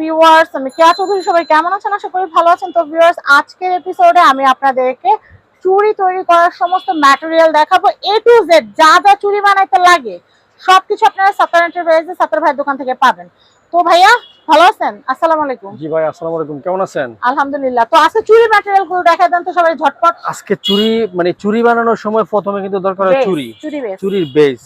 Viewers আমি কেয়া চৌধুরী সবাই কেমন আছেন? আশা করি ভালো আছেন। তো ভিউয়ার্স আজকের এপিসোডে আমি আপনাদেরকে চুড়ি তৈরি করার সমস্ত ম্যাটেরিয়াল দেখাবো এ টু জেড যা যা চুড়ি বানাইতে লাগে সবকিছু আপনারা সাতার এন্টারপ্রাইজে সাতার ভাইয়ের দোকান থেকে পাবেন। তো ভাইয়া ভালো আছেন? আসসালামু আলাইকুম। জি ভাই আসসালামু আলাইকুম। কেমন আছেন? আলহামদুলিল্লাহ। তো আজকে চুড়ি ম্যাটেরিয়ালগুলো দেখাই দেন তো সবাই ঝটপট। আজকে চুরি মানে চুরি বানানোর সময় প্রথমে কিন্তু দরকার হয় চুরি। চুড়ি বেস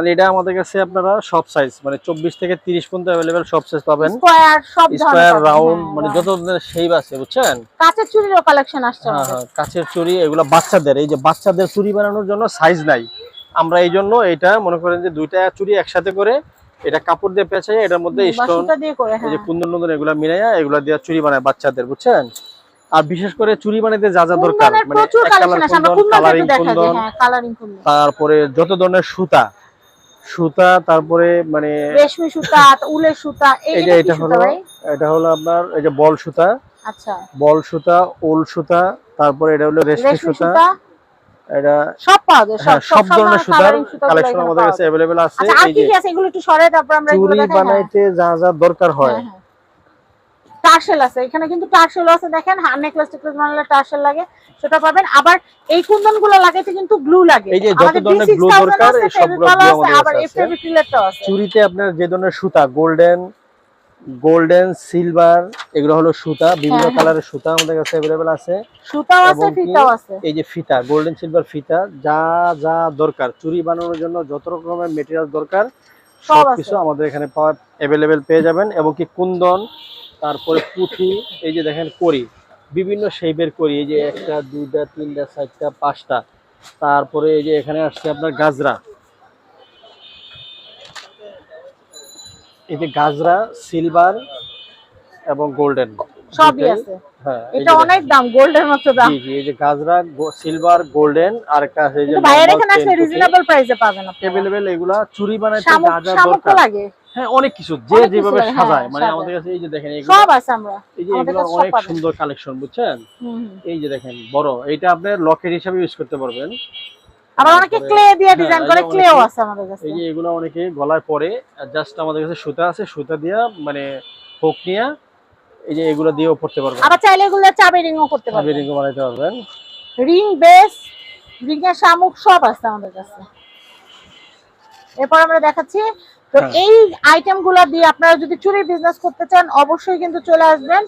মানে এটা আমাদের কাছে আপনারা সব সাইজ মানে চব্বিশ থেকে তিরিশ পর্যন্ত অ্যাভেলেবেল সব সাইজ পাবেন। স্কোয়ার সব স্কোয়ার ধরনের রাউন্ড হ্যাঁ, মানে যত ধরনের শেপ আছে বুঝছেন? কাঁচের চুড়িরও কালেকশন আসছে হ্যাঁ হ্যাঁ কাছের চুরি এগুলো বাচ্চাদের এই যে বাচ্চাদের চুরি বানানোর জন্য সাইজ নাই। আমরা এই জন্য এটা মনে করেন যে দুইটা চুরি একসাথে করে এটা কাপড় দিয়ে পেঁচাই এটার মধ্যে স্টোন এই যে হ্যাঁ। কুন্দন টুন্দন এগুলা মিলাইয়া এগুলা দিয়ে চুরি বানায় বাচ্চাদের বুঝছেন? আর বিশেষ করে চুরি বানাইতে যা যা দরকার মানে প্রচুর কালেকশন কালার হ্যাঁ কালারিং কুন্দন। তারপরে যত ধরনের সুতা সুতা তারপরে মানে রেশমি সুতা উলের সুতা এটা হলো এটা হলো আপনার এই যে বল সুতা। আচ্ছা। বল সুতা উল সুতা তারপরে এটা হলো রেশমি সুতা। এটা সব পাওয়া যায় হ্যাঁ সব ধরনের সুতার কালেকশন আমাদের কাছে আছে। আচ্ছা এই কি আছে? এগুলো একটু সরাই তারপর আমরা এগুলো চুরি দেখাই হ্যাঁ। বানাইতে যা যা দরকার হ্যাঁ, হ্যাঁ। টার্সেল আছে এখানে কিন্তু টার্সেল আছে দেখেন নেকলেস টেকলেস বানালে টার্সেল লাগে সেটা পাবেন আবার এই কুন্দনগুলো লাগাইতে কিন্তু গ্লু লাগে এই যে যত ধরনের D6000 দরকার, এই সবগুলো আমাদের আবার কাছে এই আছে। চুরিতে আপনার যে ধরনের সুতা গোল্ডেন গোল্ডেন সিলভার এগুলো হলো সুতা বিভিন্ন হ্যাঁ, হ্যাঁ। কালারের সুতা আমাদের কাছে অ্যাভেলেবেল আছে সুতাও আছে ফিতাও আছে এই যে ফিতা গোল্ডেন সিলভার ফিতা যা যা দরকার চুরি বানানোর জন্য যত রকমের মেটেরিয়াল দরকার। সবকিছু আমাদের এখানে পাওয়া অ্যাভেলেবেল পেয়ে যাবেন এবং কি কুন্দন তারপরে পুঁথি এই যে দেখেন করি বিভিন্ন শেপের করি এই যে একটা দুইটা তিনটা চারটা পাঁচটা। তারপরে এই যে এখানে আসছে আপনার গাজরা। এই যে গাজরা সিলভার এবং গোল্ডেন সবই আছে। হ্যাঁ এটা অনেক দাম গোল্ডের মতো দাম। জি এই যে গাজরা সিলভার গোল্ডেন আর একটা আছে যে ভাইয়ের এখানে আসলে রিজনেবল প্রাইসে পাবেন আপনারা। অ্যাভেলেবেল এগুলা চুরি বানাইতে যা যা দরকার। লাগে। হ্যাঁ অনেক কিছু যে যেভাবে হ্যাঁ, সাজায়। মানে আমাদের কাছে এই যে দেখেন এগুলো সব আছে আমরা। এই যে এগুলো অনেক সুন্দর কালেকশন বুঝছেন। এই যে দেখেন বড়। এটা আপনার লকেট হিসাবে ইউজ করতে পারবেন। আবার অনেকে ক্লে দিয়ে হ্যাঁ, ডিজাইন করে ক্লেও আছে আমাদের কাছে। এই যে এগুলো অনেকে গলায় পরে জাস্ট আমাদের কাছে সুতা আছে সুতা দিয়া মানে হোক নিয়ে এই যে এগুলো দিয়েও পড়তে পারবেন। আবার চাইলে এগুলো চাবি রিংও করতে পারবেন। রিং পারবেন। রিং বেস রিং এর শামুক সব আছে আমাদের কাছে। এরপর আমরা দেখাচ্ছি তো হ্যাঁ। এই আইটেমগুলো দিয়ে আপনারা যদি চুরি বিজনেস করতে চান অবশ্যই কিন্তু চলে আসবেন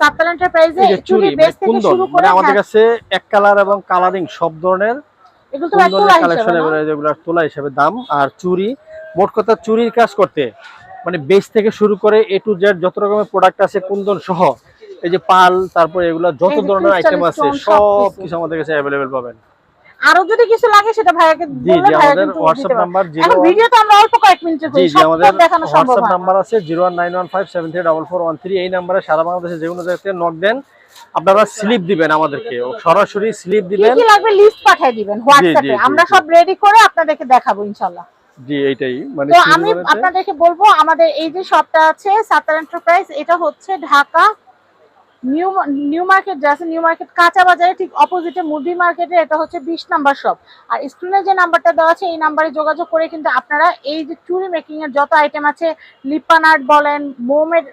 সাপ্তাল এন্টারপ্রাইজে চুরি চুরি বেস মানে থেকে শুরু করে মানে আমাদের হ্যাঁ, কাছে এক কালার এবং কালারিং সব ধরনের এগুলো তো তোলা হিসেবে যেগুলো তোলা হিসাবে দাম। আর চুরি মোট কথা চুরির কাজ করতে মানে বেস থেকে শুরু করে এ টু জেড যত রকমের প্রোডাক্ট আছে কুন্দন সহ এই যে পাল তারপরে এগুলা যত ধরনের আইটেম আছে সব সবকিছু। কিছু আমাদের কাছে অ্যাভেলেবেল পাবেন। আরও যদি কিছু লাগে সেটা ভাইয়াকে জি জি আমাদের হোয়াটসঅ্যাপ নাম্বার জিরো এখন ভিডিও তো আমরা অল্প কয়েক মিনিটে করি জি আমাদের দেখানো সম্ভব হোয়াটসঅ্যাপ নাম্বার আছে zero nine one five seven three double four one three. এই নাম্বারে সারা বাংলাদেশে যে কোনো জায়গাতে নক দেন। আপনারা স্লিপ দিবেন আমাদেরকে। সরাসরি স্লিপ দিবেন কি লাগবে লিস্ট পাঠিয়ে দিবেন হোয়াটসঅ্যাপে আমরা সব রেডি করে আপনাদেরকে দেখাবো ইনশাআল্লাহ। জি এইটাই। মানে তো আমি আপনাদেরকে বলব আমাদের এই যে শপটা আছে সাতার এন্টারপ্রাইজ এটা হচ্ছে ঢাকা নিউ নিউ মার্কেট যা আছে নিউ মার্কেট, কাঁচা বাজারে ঠিক অপোজিটে মুদি মার্কেটে এটা হচ্ছে বিশ নাম্বার শপ আর স্ক্রিনে যে নাম্বারটা দেওয়া আছে, এই নাম্বারে যোগাযোগ করে কিন্তু আপনারা এই যে চুরি মেকিং এর যত আইটেম আছে লিপান আর্ট বলেন মোমের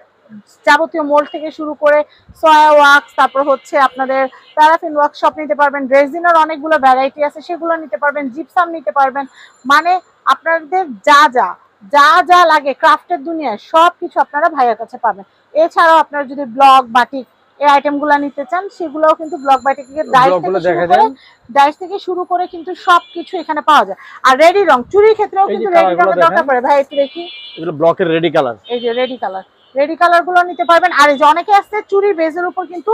যাবতীয় মোল্ড থেকে শুরু করে সয়া ওয়াক্স তারপর হচ্ছে আপনাদের প্যারাফিন ওয়ার্কশপ নিতে পারবেন রেজিনার অনেকগুলো ভ্যারাইটি আছে, সেগুলো নিতে পারবেন জিপসাম নিতে পারবেন। মানে আপনাদের যা যা যা যা লাগে ক্রাফটের দুনিয়ায় সব কিছু আপনারা ভাইয়ের কাছে পাবেন। এছাড়াও আপনারা যদি ব্লগ বাটিক এই আইটেমগুলো নিতে চান সেগুলোও কিন্তু ব্লগ বাটিকের ডাইস থেকে শুরু করে ডাইস থেকে শুরু করে কিন্তু সব কিছু এখানে পাওয়া যায়। আর রেডি রং চুরির ক্ষেত্রেও কিন্তু রেডি রঙের দরকার পড়ে। ভাই একটু দেখি। এগুলো ব্লকের রেডি কালার এই যে রেডি কালার রেডি কালারগুলো নিতে পারবেন। আর এই যে অনেকে আছে চুরি বেজের উপর কিন্তু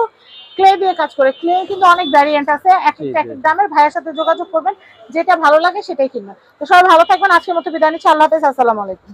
ক্লে দিয়ে কাজ করে। ক্লে কিন্তু অনেক ভ্যারিয়েন্ট আছে। এক একটা এক এক দামের ভাইয়ের সাথে যোগাযোগ করবেন। যেটা ভালো লাগে সেটাই কিনবেন। তো সবাই ভালো থাকবেন। আজকের মতো বিদায় নিচ্ছি। আল্লাহ হাফেজ। আসসালামু আলাইকুম।